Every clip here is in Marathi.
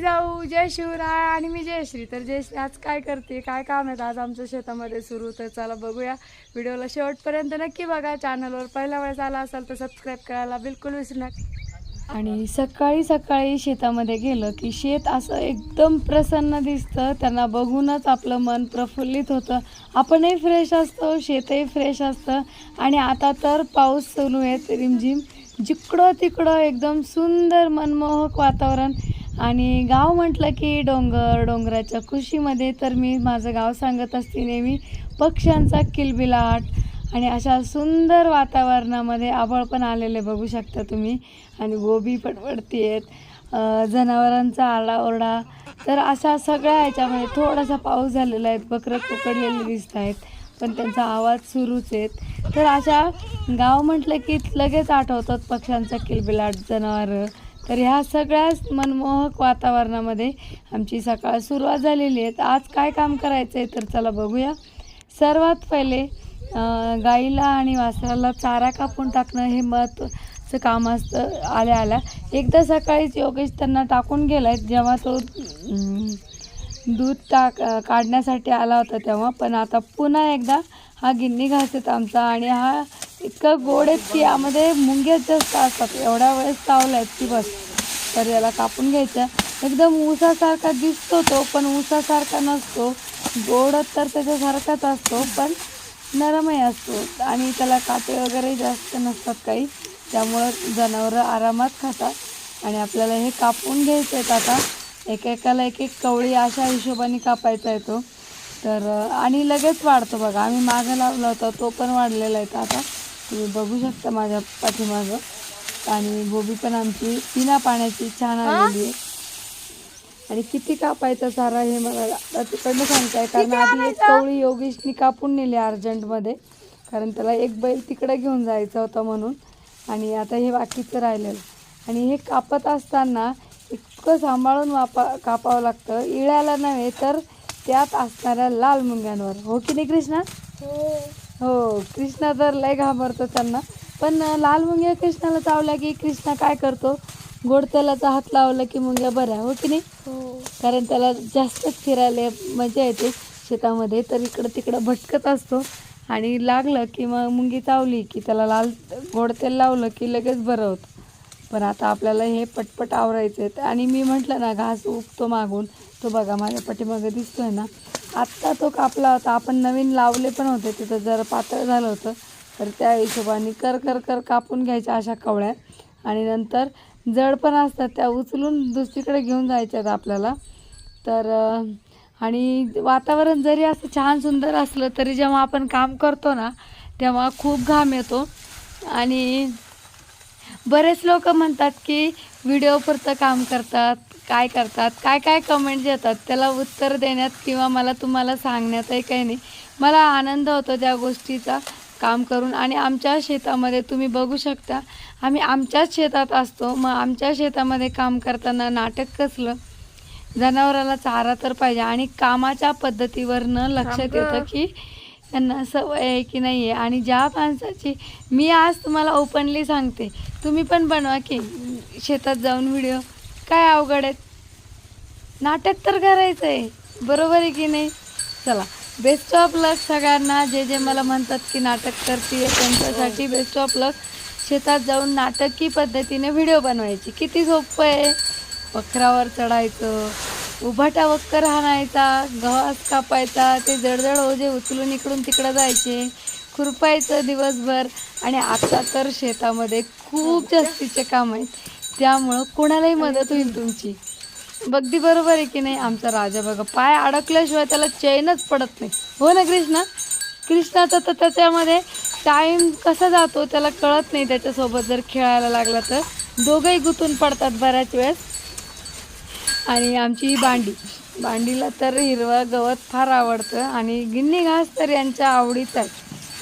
जाऊ जय शिवराय आणि मी जयश्री तर जयश्री आज काय करते काय काम आहेत? आज आमच्या शेतामध्ये सुरू तर चला बघूया. व्हिडिओला शेवटपर्यंत नक्की बघा. चॅनलवर पहिल्या वेळेस आला असाल तर सबस्क्राईब करायला बिलकुल विसरू नका. आणि सकाळी सकाळी शेतामध्ये गेलं की शेत असं एकदम प्रसन्न दिसतं. त्यांना बघूनच आपलं मन प्रफुल्लित होतं. आपणही फ्रेश असतो शेतही फ्रेश असतं. आणि आता तर पाऊस सुरू आहे. रिमझिम जिकडं तिकडं एकदम सुंदर मनमोहक वातावरण आणि गाव म्हटलं की डोंगर डोंगराच्या खुशीमध्ये तर मी माझं गाव सांगत असते नेहमी पक्ष्यांचा किलबिलाट आणि अशा सुंदर वातावरणामध्ये आभाळ पण आलेले बघू शकता तुम्ही. आणि गोबी पडपडती आहेत जनावरांचा आरडाओरडा. तर अशा सगळ्या ह्याच्यामध्ये थोडासा पाऊस झालेला आहे बकरं पकडलेले दिसत आहेत पण त्यांचा आवाज सुरूच आहेत. तर अशा गाव म्हटलं की लगेच आठवतात पक्ष्यांचा किलबिलाट जनावरं. तर ह्या सगळ्याच मनमोहक वातावरणामध्ये आमची सकाळ सुरुवात झालेली आहे. तर आज काय काम करायचं आहे तर चला बघूया. सर्वात पहिले गाईला आणि वासराला चारा कापून टाकणं हे महत्त्वाचं काम असतं. आल्या आल्या एकदा सकाळीच योगेश त्यांना टाकून गेला आहे जेव्हा तो दूध टाक काढण्यासाठी आला होता तेव्हा. पण आता पुन्हा एकदा हा गिन्नी घासत आमचा आणि हा इतकं गोड आहेत की यामध्ये मुंग्याच जास्त असतात. एवढ्या वेळेस चावला आहेत की बस. तर याला कापून घ्यायचं. एकदम ऊसासारखा दिसतो तो पण ऊसासारखा नसतो. गोड तर त्याच्यासारखाच असतो पण नरमही असतो. आणि त्याला काटे वगैरे जास्त नसतात काही. त्यामुळं जनावरं आरामात खातात. आणि आपल्याला हे कापून घ्यायचं आहेत आता. एकेकाला एक एक कवळी अशा हिशोबाने कापायचा येतो तर आणि लगेच वाढतो बघा. आम्ही मागं लावला होता तो पण वाढलेला आहे आता. तुम्ही बघू शकता माझ्या पाठीमागं. आणि गोबी पण आमची बिना पाण्याची छान आलेली आहे. आणि किती कापायचा सारा हे मला तिकडनं सांगताय. कारण आधी एक कवळी योगेशनी कापून नेली अर्जंटमध्ये. कारण त्याला एक बैल तिकडे घेऊन जायचा होता म्हणून. आणि आता हे बाकीचं राहिलेलं. आणि हे कापत असताना इतकं सांभाळून वापा कापावं लागतं. इळ्याला नव्हे तर त्यात असणाऱ्या लाल मुंग्यांवर. हो की नाही कृष्णा? हो कृष्णा तर लय घाबरतो त्यांना. पण लाल मुंग्या कृष्णाला चावल्या की कृष्णा काय करतो? गोड तेलाचा हात लावला की मुंग्या बऱ्या हो की नाही? कारण त्याला जास्तच फिरायला मजा येते शेतामध्ये तर इकडं तिकडं भटकत असतो. आणि लागलं की मग मुंगी चावली की त्याला लाल गोड तेल लावलं की लगेच बरं होतं. पण आता आपल्याला हे पटपट आवरायचं आहे आणि मी म्हटलं ना घास उगतो मागून. तो बघा माझ्या पाठीमागं दिसतोय ना. आत्ता तो कापला होता. आपण नवीन लावले पण होते तिथं. जर पातळ झालं होतं तर त्या हिशोबाने कर कर कर कापून घ्यायच्या अशा कवळ्या. आणि नंतर जड पण असतात त्या उचलून दुसरीकडे घेऊन जायच्यात आपल्याला. तर आणि वातावरण जरी असं छान सुंदर असलं तरी जेव्हा आपण काम करतो ना तेव्हा खूप घाम येतो. आणि बरेच लोक म्हणतात की व्हिडिओपुरतं काम करतात. काय करतात काय काय कमेंट्स येतात त्याला उत्तर देण्यात किंवा मला तुम्हाला सांगण्यातही काही नाही. मला आनंद होतो त्या गोष्टीचा काम करून आणि आमच्या शेतामध्ये तुम्ही बघू शकता आम्ही आमच्याच शेतात असतो मग आमच्या शेतामध्ये काम करताना नाटक कसलं? जनावराला चारा तर पाहिजे आणि कामाच्या पद्धतीवरनं लक्षात येतं की त्यांना सवय आहे की नाही आहे. आणि ज्या माणसाची मी आज तुम्हाला ओपनली सांगते तुम्ही पण बनवा की शेतात जाऊन व्हिडिओ काय अवघड आहेत? नाटक तर करायचं आहे बरोबर आहे की नाही? चला बेस्ट ऑफ लक सगळ्यांना. जे जे मला म्हणतात की नाटक करते त्यांच्यासाठी बेस्ट ऑफ लक शेतात जाऊन नाटकी पद्धतीने व्हिडिओ बनवायची. किती सोपं आहे. वखरावर चढायचं उभाटा वक्कर हाणायचा गव्हास कापायचा ते जडजड ओझे उचलून इकडून तिकडं जायचे. खुरपायचं दिवसभर. आणि आता तर शेतामध्ये खूप जास्तीचे काम आहेत. त्यामुळं कोणालाही मदत होईल तुमची. अगदी बरोबर आहे की नाही आमचा राजा? बघा पाय अडकल्याशिवाय त्याला चैनच पडत नाही. हो ना कृष्णा? कृष्णाचा तर त्याच्यामध्ये टाईम कसा जातो त्याला कळत नाही त्याच्यासोबत जर खेळायला लागला तर. दोघंही गुंतून पडतात बऱ्याच वेळेस. आणि आमची ही भांडी. भांडीला तर हिरवं गवत फार आवडतं आणि गिन्नी घास तर यांच्या आवडीचा आहे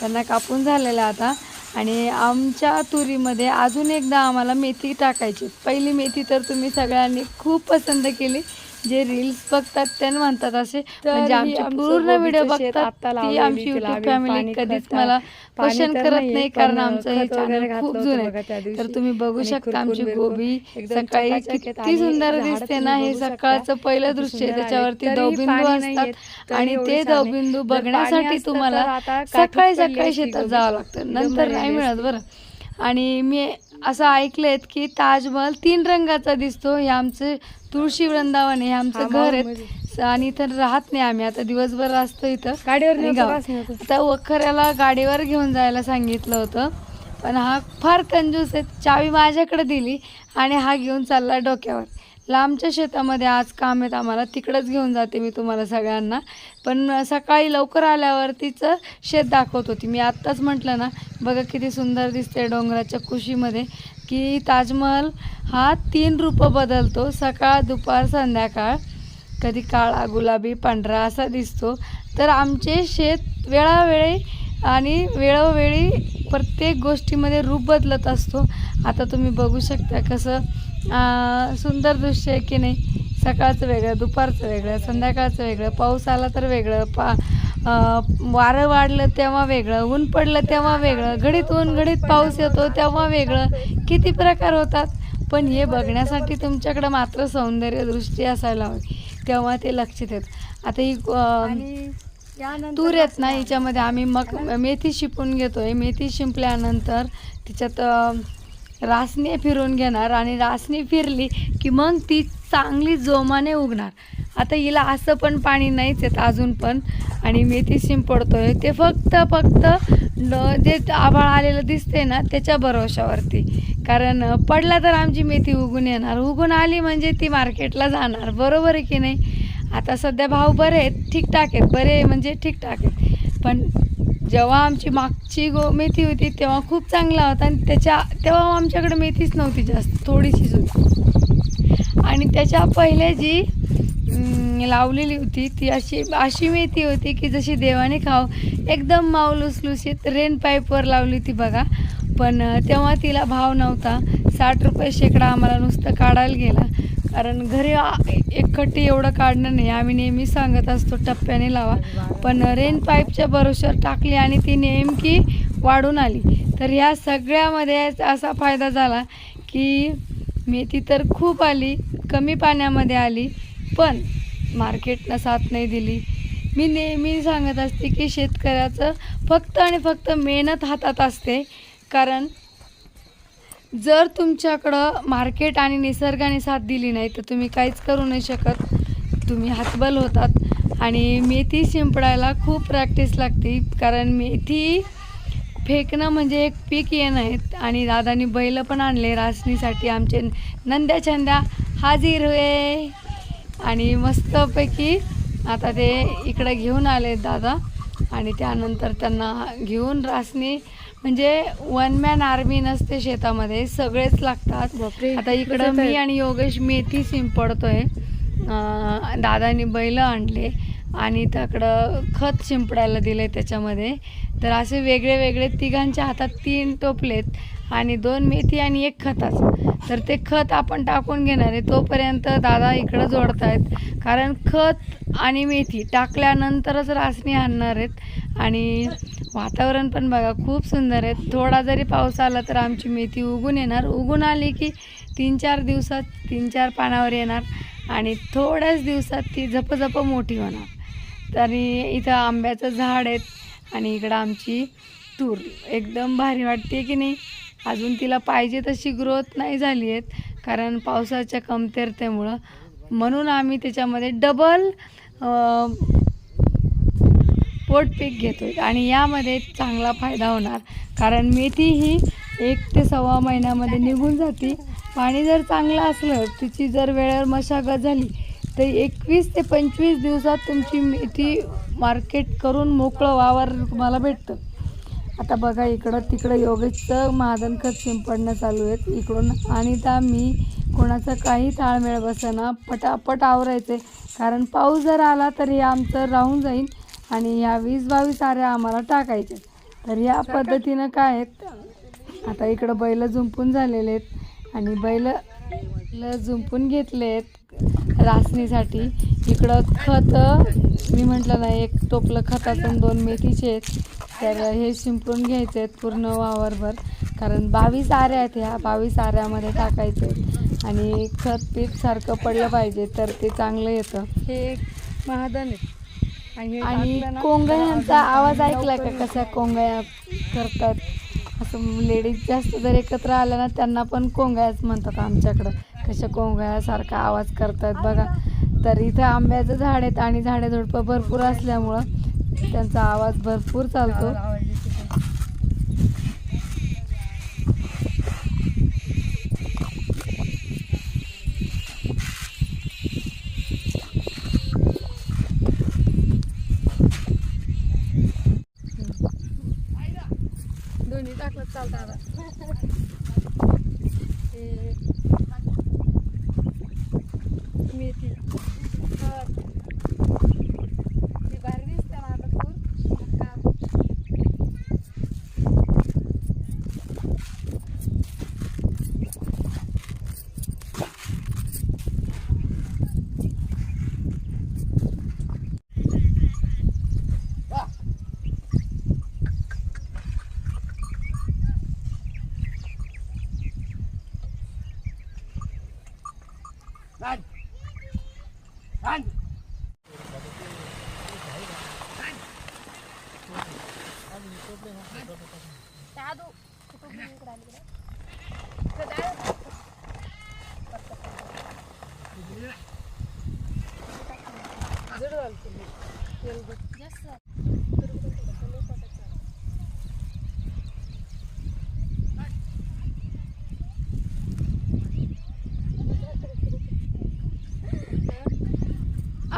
त्यांना कापून झालेला आता. आणि आमच्या तुरीमध्ये अजून एकदा आम्हाला मेथी टाकायची. पहिली मेथी तर तुम्ही सगळ्यांनी खूप पसंत केली. जे रील्स बघतात त्यांना म्हणतात असे म्हणजे आमचे पूर्ण व्हिडिओ बघतात ती आमची युट्यूब फॅमिली कधीच मला तर करत नाही कारण आमचं हे चॅनल खूप जुनं आहे तर. तुम्ही बघू शकता आमची गोबी सकाळी किती सुंदर दिसते ना हे. सकाळचं पहिलं दृश्य आहे. त्याच्यावरती दवबिंदू असतात आणि ते. दवबिंदू बघण्यासाठी तुम्हाला सकाळी सकाळी शेतात. जावं लागतं नंतर नाही मिळत बरं आणि मी असं ऐकलंय की ताजमहल तीन रंगाचा दिसतो. हे आमचं तुळशी वृंदावन आहे हे आमचं घर. आहे. आणि इथं राहत नाही आम्ही. आता दिवसभर असतो इथं. गाडीवर. आता वखऱ्याला गाडीवर घेऊन जायला सांगितलं होतं. पण हा फार कंजूस आहे. चावी माझ्याकडे दिली आणि हा घेऊन चालला डोक्यावर. लांबच्या शेतामध्ये आज काम आहेत आम्हाला तिकडंच घेऊन जाते मी तुम्हाला सगळ्यांना. पण सकाळी लवकर आल्यावर तिचं शेत दाखवत होती. मी आत्ताच म्हटलं ना बघा किती सुंदर दिसते डोंगराच्या कुशीमध्ये की ताजमहल हा तीन रूपं बदलतो सकाळ दुपार संध्याकाळ. कधी काळा गुलाबी पांढरा असा दिसतो. तर आमचे शेत वेळावेळी आणि वेळोवेळी प्रत्येक गोष्टीमध्ये रूप बदलत असतो. आता तुम्ही बघू शकता कसं सुंदर दृश्य आहे की नाही? सकाळचं वेगळं दुपारचं वेगळं संध्याकाळचं वेगळं पाऊस आला तर वेगळं पा वारं वाढलं तेव्हा वेगळं ऊन पडलं तेव्हा वेगळं घडीत ऊन घडीत पाऊस येतो तेव्हा वेगळं. किती प्रकार होतात. पण हे बघण्यासाठी तुमच्याकडं मात्र सौंदर्य दृष्टी असायला हवी. तेव्हा ते लक्षात येत आता ही तूर येत ना हिच्यामध्ये आम्ही मग मेथी शिपून घेतोय. मेथी शिंपल्यानंतर तिच्यात रासने रासणी फिरून घेणार आणि रासणी फिरली की मग ती चांगली जोमाने उगणार. आता हिला असं पण पाणी नाहीच येत अजून पण. आणि मेथी शिंपडतोय ते फक्त फक्त जे आभाळ आलेलं दिसते ना त्याच्या भरोशावरती कारण पडला तर आमची मेथी उगून येणार. उगून आली म्हणजे ती मार्केटला जाणार. बरोबर आहे की नाही? आता सध्या भाव बरे आहेत ठीकठाक आहेत. बरे म्हणजे ठीकठाक आहेत. पण जेव्हा आमची मागची गो मेथी होती तेव्हा खूप चांगला होता आणि त्याच्या तेव्हा आमच्याकडे मेथीच नव्हती जास्त थोडीशीच होती. आणि त्याच्या पहिले जी लावलेली होती ती अशी अशी मेथी होती की जशी देवाने खाव एकदम माऊलुसलुसीत रेन पाईपवर लावली होती बघा. पण तेव्हा तिला भाव नव्हता. साठ रुपये शेकडा आम्हाला नुसतं काढायला गेला. कारण घरी एकखट्टी एक खट्टी एवढं काढणं नाही. आम्ही नेहमी सांगत असतो टप्प्याने लावा. पण रेन पाईपच्या भरोश्यावर टाकली आणि ती नेमकी वाढून आली. तर ह्या सगळ्यामध्ये असा फायदा झाला की मेथी तर खूप आली कमी पाण्यामध्ये आली पण मार्केटनं साथ नाही दिली. मी नेहमी सांगत असते की शेतकऱ्याचं फक्त आणि फक्त मेहनत हातात असते. कारण जर तुमच्याकडं मार्केट आणि निसर्गाने साथ दिली नाही तर तुम्ही काहीच करू नाही शकत. तुम्ही हातबल होतात. आणि मेथी शिंपडायला खूप प्रॅक्टिस लागते कारण मेथी फेकणं म्हणजे एक पीक येणं आहेत आणि दादानी बैल पण आणले रासणीसाठी आमचे नंद्या छंद्या. हाजीर हुए. आणि मस्तपैकी आता ते इकडं घेऊन आले दादा. आणि त्यानंतर त्यांना घेऊन रासणी म्हणजे वन मॅन आर्मी नसते शेतामध्ये सगळेच लागतात. आता इकडं मी? आणि योगेश मेथी शिंपडतोय दादानी बैल आणले आणि त्याकडं खत शिंपडायला दिले त्याच्यामध्ये. तर असे वेगळे वेगळे तिघांच्या हातात तीन टोपलेत. आणि दोन मेथी आणि एक खताचं तर ते खत आपण टाकून घेणार आहे. तोपर्यंत दादा इकडं जोडतायत. कारण खत आणि मेथी टाकल्यानंतरच रासणी आणणार आहेत. आणि वातावरण पण बघा खूप सुंदर आहे. थोडा जरी पाऊस आला तर आमची मेथी उगून येणार. उगून आली की तीन चार दिवसात तीन चार पानावर येणार. आणि थोड्याच दिवसात ती झपझप मोठी होणार. तरी इथं आंब्याचं झाड आहेत. आणि इकडं आमची तूर. एकदम भारी वाटते की नाही? अजून तिला पाहिजे तशी ग्रोथ नाही झाली आहेत कारण पावसाच्या कमतरतेमुळं. म्हणून आम्ही त्याच्यामध्ये डबल पोट पीक आहे आणि यामध्ये चांगला फायदा होणार. कारण मेथी ही एक ते सव्वा महिन्यामध्ये निघून जाते. पाणी जर चांगलं असलं तिची जर वेळेवर मशागत झाली तर एकवीस ते पंचवीस दिवसात तुमची मेथी मार्केट करून मोकळं वावर तुम्हाला भेटतं. आता बघा इकडं तिकडं योगेशचं महाजन खत शिंपडणं चालू आहेत इकडून. आणि त्या मी कोणाचं काही ताळमेळ बसेना पटापट आवरायचे कारण पाऊस जर आला तर हे आमचं राहून जाईल आणि ह्या वीस बावीस आऱ्या आम्हाला टाकायचे. तर ह्या पद्धतीनं काय आहेत? आता इकडं बैल झुंपून झालेले आहेत आणि बैल ल- जुंपून घेतलेत रासणीसाठी. इकडं खत मी म्हटलं ना एक टोपलं खताचं आणि दोन मेथीचे आहेत. तर हे शिंपडून घ्यायचे आहेत पूर्ण वावरभर. कारण बावीस आऱ्या आहेत ह्या बावीस आऱ्यामध्ये टाकायचे. आणि खत पीठ सारखं पडलं पाहिजे तर ते चांगलं येतं. हे महादन आहे. आणि कोंगळ्यांचा आवाज ऐकला का? कसा कोंगळ्या करतात असं लेडीज जास्त जर एकत्र आल्या ना त्यांना पण कोंगळ्याच म्हणतात आमच्याकडं. कशा कोंगळ्यासारखा आवाज करतात बघा. तर इथं आंब्याचं झाड आहेत आणि झाडे झुडपं भरपूर असल्यामुळं त्यांचा आवाज भरपूर चालतो. కాదు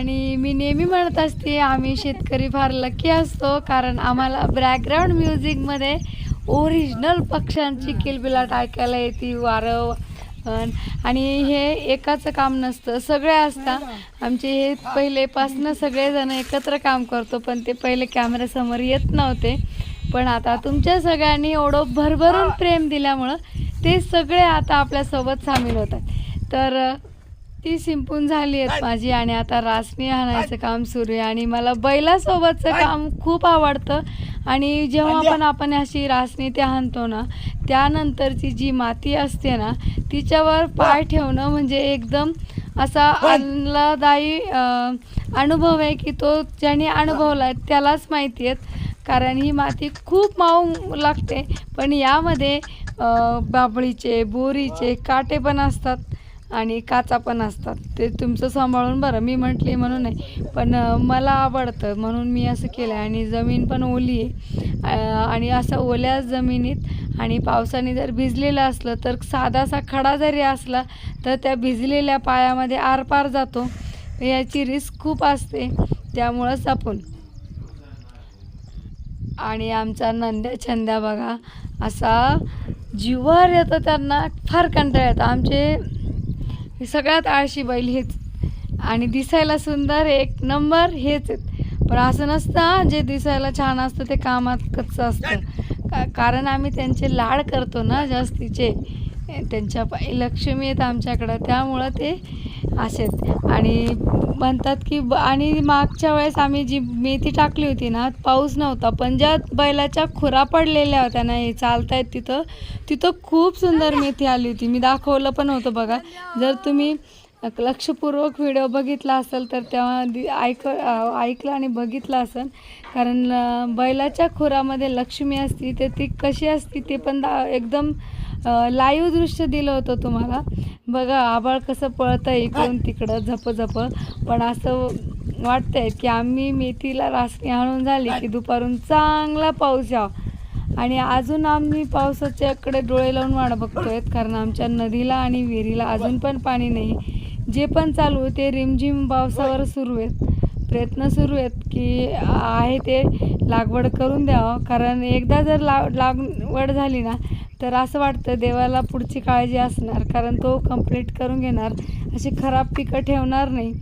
आणि मी नेहमी म्हणत असते आम्ही शेतकरी फार लकी असतो कारण आम्हाला बॅकग्राऊंड म्युझिकमध्ये ओरिजिनल पक्ष्यांची किलबिलाट ऐकायला येते वारं आणि हे एकाचं काम नसतं सगळे असतात आमचे हे पहिलेपासनं सगळेजण एकत्र काम करतो पण ते पहिले कॅमेऱ्यासमोर येत नव्हते. पण आता तुमच्या सगळ्यांनी एवढं भरभरून प्रेम दिल्यामुळं ते सगळे आता आपल्यासोबत सामील होतात. तर ती शिंपून झाली आहेत माझी आणि आता रासणी आणायचं काम सुरू आहे आणि मला बैलासोबतचं काम खूप आवडतं. आणि जेव्हा पण आपण अशी रासणी ते आणतो ना त्यानंतरची जी माती असते ना तिच्यावर पाय ठेवणं म्हणजे एकदम असा आल्हादायी अ, अनुभव आहे की तो ज्याने अनुभवला आहे त्यालाच माहिती आहेत. कारण ही माती खूप माऊ लागते. पण यामध्ये अ, बाभळीचे बोरीचे काटे पण असतात. आणि काचा पण असतात. ते तुमचं सांभाळून बरं. मी म्हटले म्हणून नाही. पण मला आवडतं. म्हणून मी असं केलं आहे आणि जमीन पण ओली आहे. आणि असं ओल्या जमिनीत आणि पावसाने जर भिजलेलं असलं तर साधासा खडा जरी असला तर त्या भिजलेल्या पायामध्ये आरपार जातो. याची रिस्क खूप असते. त्यामुळंच आपण आणि आमचा नंद्या छंद्या बघा. असा जीवावर येतं त्यांना. फार कंटाळा येतं. आमचे सगळ्यात आळशी बैल हेच. आणि दिसायला सुंदर एक नंबर हेच आहेत. पण असं नसतं हा, जे दिसायला छान असतं ते कामात कच्चं असतं. का कारण आम्ही त्यांचे लाड करतो ना जास्तीचे. त्यांच्या लक्ष्मी आहेत आमच्याकडं त्यामुळं ते असेच. आणि म्हणतात की ब आणि मागच्या वेळेस आम्ही जी मेथी टाकली होती ना पाऊस नव्हता पण ज्या बैलाच्या खुरा पडलेल्या होत्या ना हे चालतायत तिथं तिथं खूप सुंदर मेथी आली होती. मी दाखवलं पण होतं बघा. जर तुम्ही लक्षपूर्वक व्हिडिओ बघितला असेल तर तेव्हा दि- ऐक ऐकलं आणि बघितलं असेल. कारण बैलाच्या खुरामध्ये लक्ष्मी असती तर ती कशी असती ते पण दा एकदम लाईव्ह दृश्य दिलं होतं तुम्हाला. बघा आबाळ कसं पळतं इकडून तिकडं झप झप पण असं वाटतंय की आम्ही मेथीला रासणी आणून झाली की दुपारून चांगला पाऊस यावा. आणि अजून आम्ही पावसाच्याकडे डोळे लावून वाट बघतोय कारण आमच्या नदीला आणि विहिरीला अजून पण पाणी नाही. जे पण चालू ते रिमझिम पावसावर सुरू आहेत. प्रयत्न सुरू आहेत की आहे ते लागवड करून द्यावं. कारण एकदा जर ला लागवड झाली ना तर असं वाटतं देवाला पुढची काळजी असणार कारण तो कंप्लीट करून घेणार. अशी खराब पिकं ठेवणार नाही.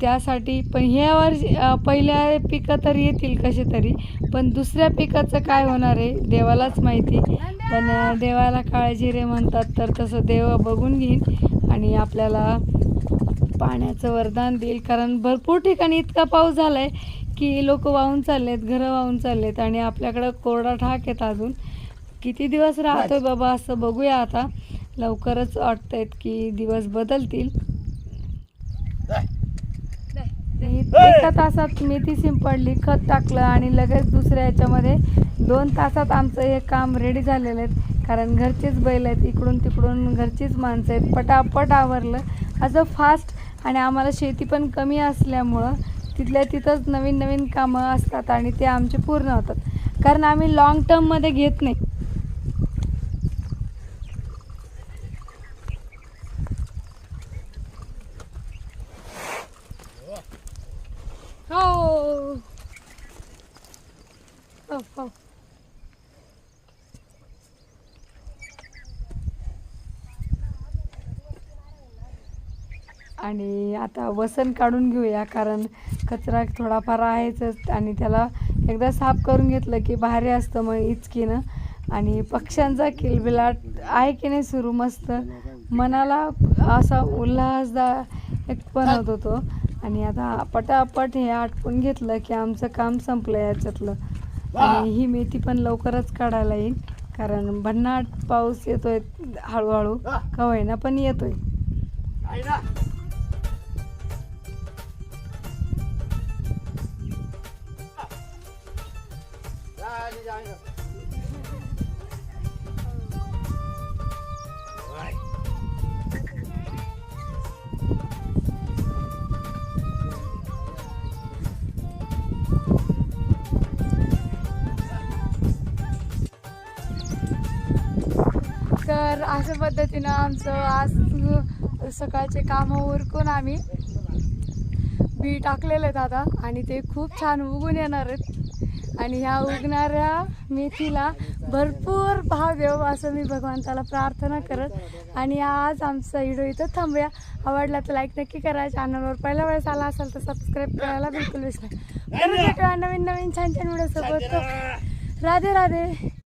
त्यासाठी पण ह्या वर्षी पहिल्या पिकं तर येतील कसे तरी पण दुसऱ्या पिकाचं काय होणार आहे देवालाच माहिती. पण देवाला काळजी रे म्हणतात तर तसं देव बघून घेईन आणि आपल्याला पाण्याचं वरदान देईल. कारण भरपूर ठिकाणी इतका पाऊस झाला आहे की लोक वाहून चाललेत घरं वाहून चाललेत आणि आपल्याकडं कोरडा ठाक आहेत अजून. किती दिवस राहतोय बाबा असं बघूया आता. लवकरच वाटतंय की दिवस बदलतील. एका तासात मेथी शिंपडली खत टाकलं आणि लगेच दुसऱ्या याच्यामध्ये दोन तासात आमचं हे काम रेडी झालेलं आहे. कारण घरचेच बैल आहेत इकडून तिकडून घरचीच माणसं आहेत. पटापट आवरलं. असं फास्ट आणि आम्हाला शेती पण कमी असल्यामुळं तिथल्या तिथंच नवीन नवीन कामं असतात आणि ते आमचे पूर्ण होतात. कारण आम्ही लॉंग टर्ममध्ये घेत नाही हो हो हो आणि आता वसन काढून घेऊया कारण कचरा थोडाफार आहेच आणि त्याला एकदा साफ करून घेतलं की भारी असतं मग इचकीनं. आणि पक्ष्यांचा किलबिलाट आहे की नाही सुरू? मस्त. मनाला असा उल्हासदा एक बनवत होतो आणि आता पटापट हे आटपून घेतलं की आमचं काम संपलं याच्यातलं. आणि ही मेथी पण लवकरच काढायला येईल कारण भन्नाट पाऊस येतोय हळूहळू. का होईना पण येतोय. तर अशा पद्धतीनं आमचं आज सकाळचे कामं उरकून आम्ही बी टाकलेले आहेत आता आणि ते खूप छान उगून येणार आहेत. आणि ह्या उगणाऱ्या मेथीला भरपूर भाव देव असं मी भगवंताला प्रार्थना करत. आणि आज आमचा व्हिडिओ इथं थांबूया. आवडला तर लाईक नक्की करा. चॅनलवर पहिल्या वेळेस आला असेल तर सबस्क्राईब करायला बिलकुल विसरा. नवीन नवीन छान छान व्हिडिओ सोबत. राधे राधे.